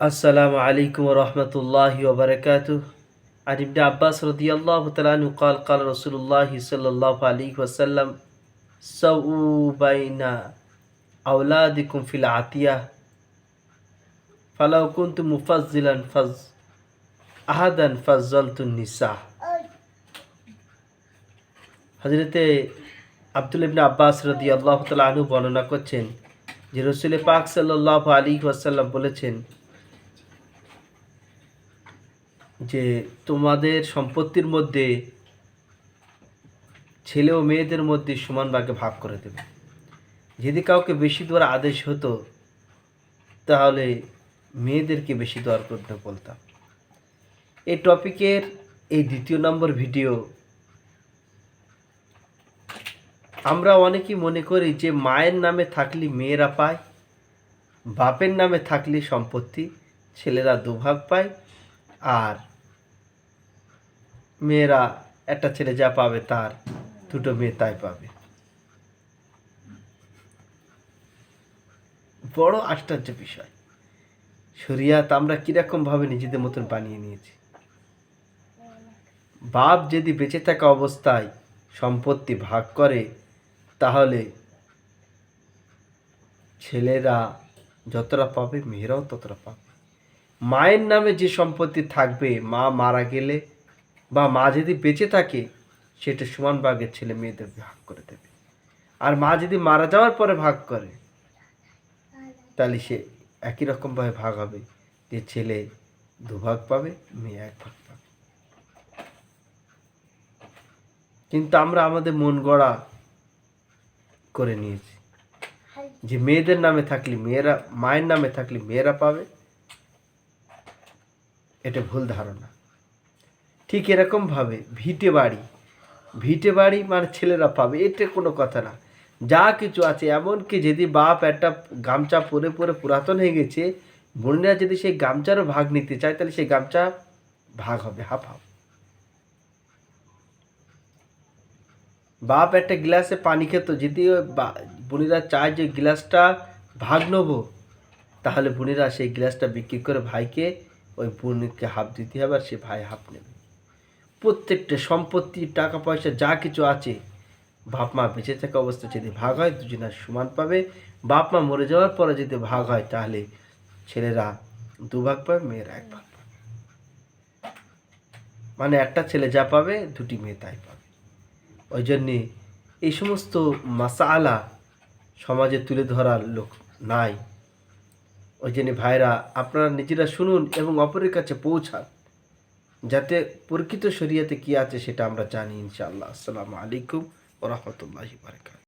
السلام عليكم ورحمة الله وبركاته عن ابن عباس رضي الله تعالى عنه قال قال رسول الله صلى الله عليه وسلم سووا بين أولادكم في العطية فلو كنت مفضلا فز أحدا فضلت النساء হজরতে আব্দুল ইবনে আব্বাস রদি আল্লাহ তালা আনু বর্ণনা করছেন যে রসুল পাক সাল্লাহ আলী ওয়াসাল্লাম বলেছেন যে তোমাদের সম্পত্তির মধ্যে ছেলে ও মেয়েদের মধ্যে সমান ভাগে ভাগ করে দেবে। যদি কাউকে বেশি দেওয়ার আদেশ হতো, তাহলে মেয়েদেরকে বেশি দেওয়ার করতে বলতাম। এই টপিকের এই দ্বিতীয় নম্বর ভিডিও আমরা অনেকেই মনে করি যে মায়ের নামে থাকলে মেয়েরা পায়, বাপের নামে থাকলে সম্পত্তি, ছেলেরা দুভাগ পায়, আর মেয়েরা একটা ছেলে যা পাবে তার, দুটো মেয়ে তাই পাবে। বড় আশ্চর্য বিষয়। শরিয়াত আমরা কিরকমভাবে নিজেদের মতন বানিয়ে নিয়েছি। বাপ যদি বেঁচে থাকা অবস্থায় সম্পত্তি ভাগ করে, তাহলে ছেলেরা যতটা পাবে, মেয়েরাও ততটা পাবে। মায়ের নামে যে সম্পত্তি থাকবে, মা মারা গেলে বা মা যদি বেঁচে থাকে, সেটা সমান ভাগের ছেলে মেয়েদের ভাগ করে দেবে। আর মা যদি মারা যাওয়ার পরে ভাগ করে, তাহলে সে একই রকমভাবে ভাগ হবে যে ছেলে দুভাগ পাবে, মেয়ে এক ভাগ পাবে। কিন্তু আমরা আমাদের মন গড়া করে নিয়েছি। যে মেয়েদের নামে থাকলে মেয়েরা, মায়ের নামে থাকলে মেয়েরা পাবে, এটা ভুল ধারণা। ঠিক এরকমভাবে ভিটে বাড়ি। ভিটে বাড়ি মানে ছেলেরা পাবে, এটা কোনো কথা না। যা কিছু আছে, এমনকি যদি বাপ একটা গামছা পরে পরে পুরাতন হয়ে গেছে, বোনেরা যদি সেই গামছারও ভাগ নিতে চায়, তাহলে সেই গামছা ভাগ হবে, হাফ হাফ। বাপ একটা গ্লাসে পানি খেত, যদি বুনিরা চায় যে গ্লাসটা ভাগ নেব, তাহলে বুনিরা সেই গ্লাসটা বিক্রি করে ভাইকে, ওই বোনকে হাফ দিতে হবে, আর সে ভাই হাফ নেবে। প্রত্যেকটা সম্পত্তি, টাকা, পয়সা, যা কিছু আছে, বাপ মা বেঁচে থাকা অবস্থা যদি ভাগ হয় দুজনের সমান পাবে। বাপ মা মরে যাওয়ার পরে যদি ভাগ হয়, তাহলে ছেলেরা দু ভাগ পাবে, মেয়েরা এক ভাগ পাবে। মানে একটা ছেলে যা পাবে, দুটি মেয়ে তাই পাবে। ওই জন্যে এই সমস্ত মাসালা সমাজে তুলে ধরার লোক নাই। ওই জন্য ভাইরা, আপনারা নিজেরা শুনুন এবং অপরের কাছে পৌঁছান। যাতে প্রকৃত শরিয়াতে কি আছে সেটা আমরা জানি ইনশাআল্লাহ। আসসালামু আলাইকুম ও রহমতুল্লাহি বারকাত